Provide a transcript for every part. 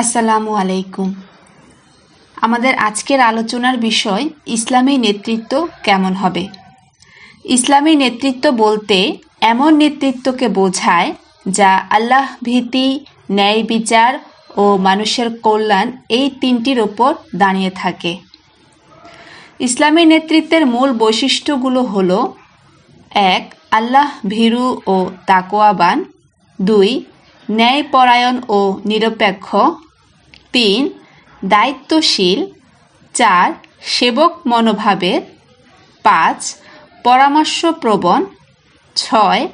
আসসালামু আলাইকুম। আমাদের আজকের আলোচনার বিষয়, ইসলামী নেতৃত্ব কেমন হবে? ইসলামী নেতৃত্ব বলতে এমন নেতৃত্বকে বোঝায় যা আল্লাহ ভীতি, ন্যায় বিচার ও মানুষের কল্যাণ এই তিনটির ওপর দাঁড়িয়ে থাকে। ইসলামী নেতৃত্বের মূল বৈশিষ্ট্যগুলো হল, এক, আল্লাহ ভীরু ও তাকোয়াবান দুই, ন্যায়পরায়ণ ও নিরপেক্ষ। তিন, দায়িত্বশীল। চার, সেবক মনোভাবের। পাঁচ, পরামর্শপ্রবণ। ছয়,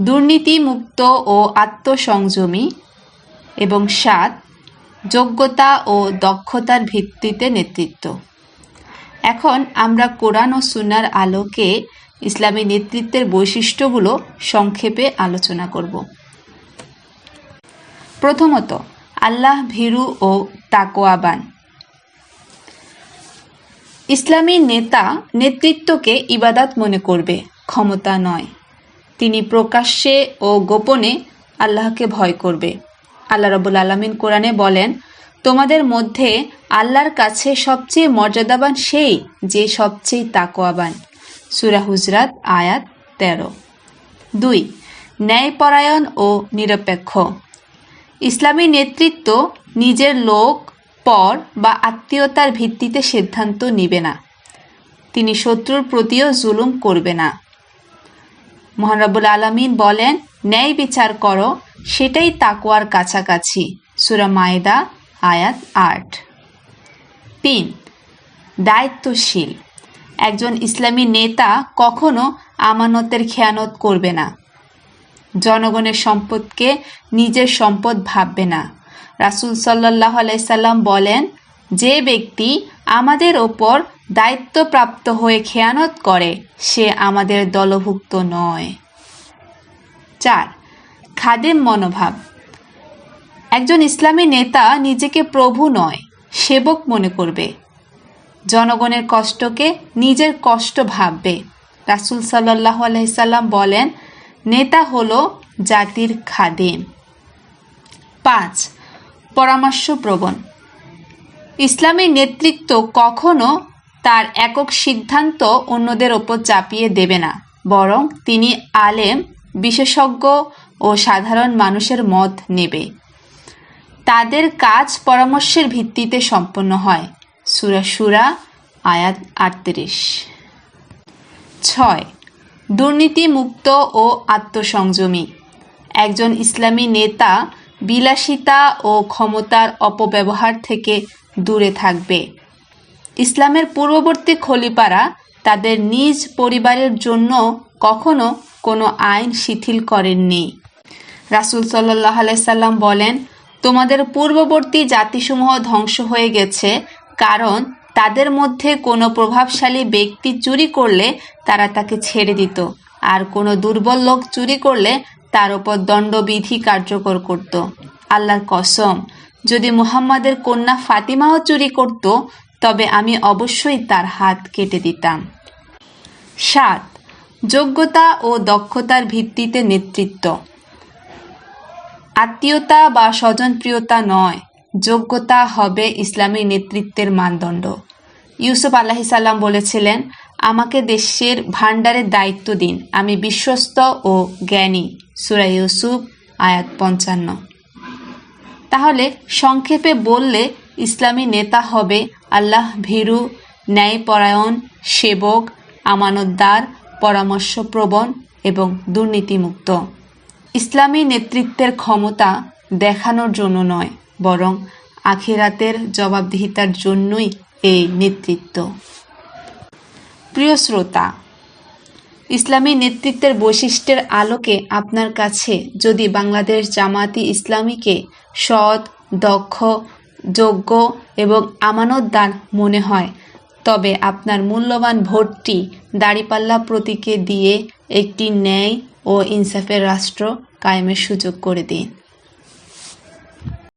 দুর্নীতিমুক্ত ও আত্মসংযমী। এবং সাত, যোগ্যতা ও দক্ষতার ভিত্তিতে নেতৃত্ব। এখন আমরা কোরআন ও সুনার আলোকে ইসলামী নেতৃত্বের বৈশিষ্ট্যগুলো সংক্ষেপে আলোচনা করব। প্রথমত আল্লাহ ভীরু ও তাকোয়াবান ইসলামী নেতা নেতৃত্বকে ইবাদাত মনে করবে, ক্ষমতা নয়। তিনি প্রকাশ্যে ও গোপনে আল্লাহকে ভয় করবে। আল্লাহ রবুল আলমিন কোরআনে বলেন, তোমাদের মধ্যে আল্লাহর কাছে সবচেয়ে মর্যাদাবান সেই যে সবচেয়ে তাকোয়াবান সুরা হুজরাত, আয়াত তেরো। দুই, ন্যায়পরায়ণ ও নিরপেক্ষ। ইসলামী নেতৃত্ব নিজের লোক, পর বা আত্মীয়তার ভিত্তিতে সিদ্ধান্ত নিবে না। তিনি শত্রুর প্রতিও জুলুম করবে না। মহানবুল আলমিন বলেন, ন্যায় বিচার করো, সেটাই তাকুয়ার কাছাকাছি। সুরা মায়দা, আয়াত আট। তিন, দায়িত্বশীল। একজন ইসলামী নেতা কখনো আমানতের খেয়ানত করবে না। জনগণের সম্পদকে নিজের সম্পদ ভাববে না। রাসুল সাল্লাহ আলাইসাল্লাম বলেন, যে ব্যক্তি আমাদের ওপর দায়িত্বপ্রাপ্ত হয়ে খেয়ানত করে, সে আমাদের দলভুক্ত নয়। চার, খাদেম মনোভাব। একজন ইসলামী নেতা নিজেকে প্রভু নয়, সেবক মনে করবে। জনগণের কষ্টকে নিজের কষ্ট ভাববে। রাসুল সাল্লাহ আলাইসাল্লাম বলেন নেতা হল জাতির খাদেম পাঁচ পরামর্শপ্রবণ ইসলামী নেতৃত্ব কখনো তার একক সিদ্ধান্ত অন্যদের ওপর চাপিয়ে দেবে না, বরং তিনি আলেম, বিশেষজ্ঞ ও সাধারণ মানুষের মত নেবে। তাদের কাজ পরামর্শের ভিত্তিতে সম্পন্ন হয়। সুরা সুরা, আয়াত আটত্রিশ। ছয় দুর্নীতিমুক্ত ও আত্মসংযমী। একজন ইসলামী নেতা বিলাসিতা ও ক্ষমতার অপব্যবহার থেকে দূরে থাকবে। ইসলামের পূর্ববর্তী খলিপারা তাদের নিজ পরিবারের জন্য কখনো কোনো আইন শিথিল করেননি। রাসুল সাল্লাহ সাল্লাম বলেন, তোমাদের পূর্ববর্তী জাতিসমূহ ধ্বংস হয়ে গেছে কারণ তাদের মধ্যে কোনো প্রভাবশালী ব্যক্তি চুরি করলে তারা তাকে ছেড়ে দিত। আর কোনো দুর্বল লোক চুরি করলে তার ওপর দণ্ডবিধি কার্যকর করত। আল্লাহর কসম, যদি মুহাম্মাদের কন্যা ফাতিমাও চুরি করত, তবে আমি অবশ্যই তার হাত কেটে দিতাম। সাত, যোগ্যতা ও দক্ষতার ভিত্তিতে নেতৃত্ব। আত্মীয়তা বা স্বজনপ্রিয়তা নয়। যোগ্যতা হবে ইসলামী নেতৃত্বের মানদণ্ড। ইউসুফ আল্লাহিসাল্লাম বলেছিলেন, আমাকে দেশের ভাণ্ডারের দায়িত্ব দিন। আমি বিশ্বস্ত ও জ্ঞানী। সুরা ইউসুফ, আয়াত পঞ্চান্ন। তাহলে সংক্ষেপে বললে, ইসলামী নেতা হবে আল্লাহ ভীরু, ন্যায়পরায়ণ, সেবক, আমানতদার, পরামর্শপ্রবণ এবং দুর্নীতিমুক্ত। ইসলামী নেতৃত্বের ক্ষমতা দেখানোর জন্য নয়। বরং আখিরাতের জবাবদিহিতার জন্যই এই নেতৃত্ব। প্রিয় শ্রোতা, ইসলামী নেতৃত্বের বৈশিষ্ট্যের আলোকে আপনার কাছে যদি বাংলাদেশ জামাতি ইসলামীকে সৎ, দক্ষ, যোগ্য এবং আমানতদার মনে হয়, তবে আপনার মূল্যবান ভোটটি দাড়িপাল্লা প্রতীকে দিয়ে একটি ন্যায় ও ইনসাফের রাষ্ট্র কায়েমের সুযোগ করে দিন।